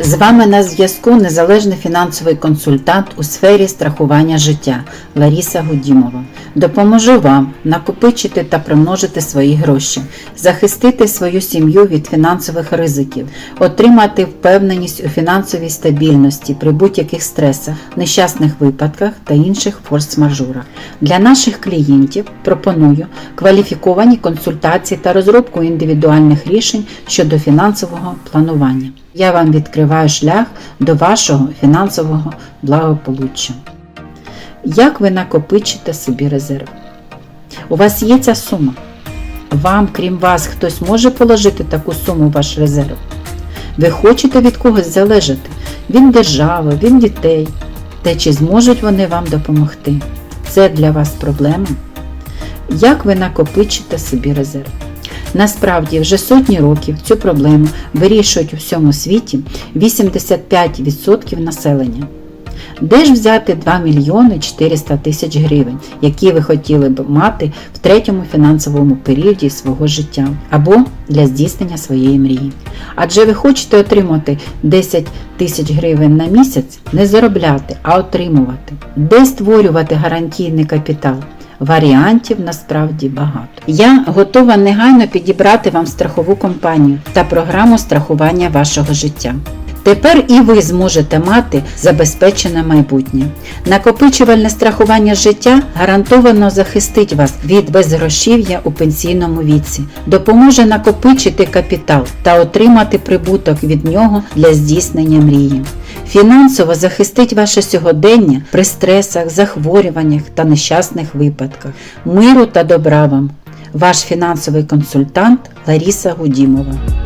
З вами на зв'язку незалежний фінансовий консультант у сфері страхування життя Ларіса Гудімова. Допоможу вам накопичити та примножити свої гроші, захистити свою сім'ю від фінансових ризиків, отримати впевненість у фінансовій стабільності при будь-яких стресах, нещасних випадках та інших форс-мажорах. Для наших клієнтів пропоную кваліфіковані консультації та розробку індивідуальних рішень щодо фінансового планування. Я вам відкриваю шлях до вашого фінансового благополуччя. Як ви накопичите собі резерв? У вас є ця сума? Вам, крім вас, хтось може положити таку суму в ваш резерв? Ви хочете від когось залежати? Від держави, від дітей. Та чи зможуть вони вам допомогти? Це для вас проблема? Як ви накопичите собі резерв? Насправді вже сотні років цю проблему вирішують у всьому світі 85% населення. Де ж взяти 2 мільйони 400 тисяч гривень, які ви хотіли б мати в третьому фінансовому періоді свого життя або для здійснення своєї мрії? Адже ви хочете отримати 10 тисяч гривень на місяць, не заробляти, а отримувати. Де створювати гарантійний капітал? Варіантів насправді багато. Я готова негайно підібрати вам страхову компанію та програму страхування вашого життя. Тепер і ви зможете мати забезпечене майбутнє. Накопичувальне страхування життя гарантовано захистить вас від безгрошів'я у пенсійному віці, допоможе накопичити капітал та отримати прибуток від нього для здійснення мрії. Фінансово захистить ваше сьогодення при стресах, захворюваннях та нещасних випадках. Миру та добра вам! Ваш фінансовий консультант Ларіса Гудімова.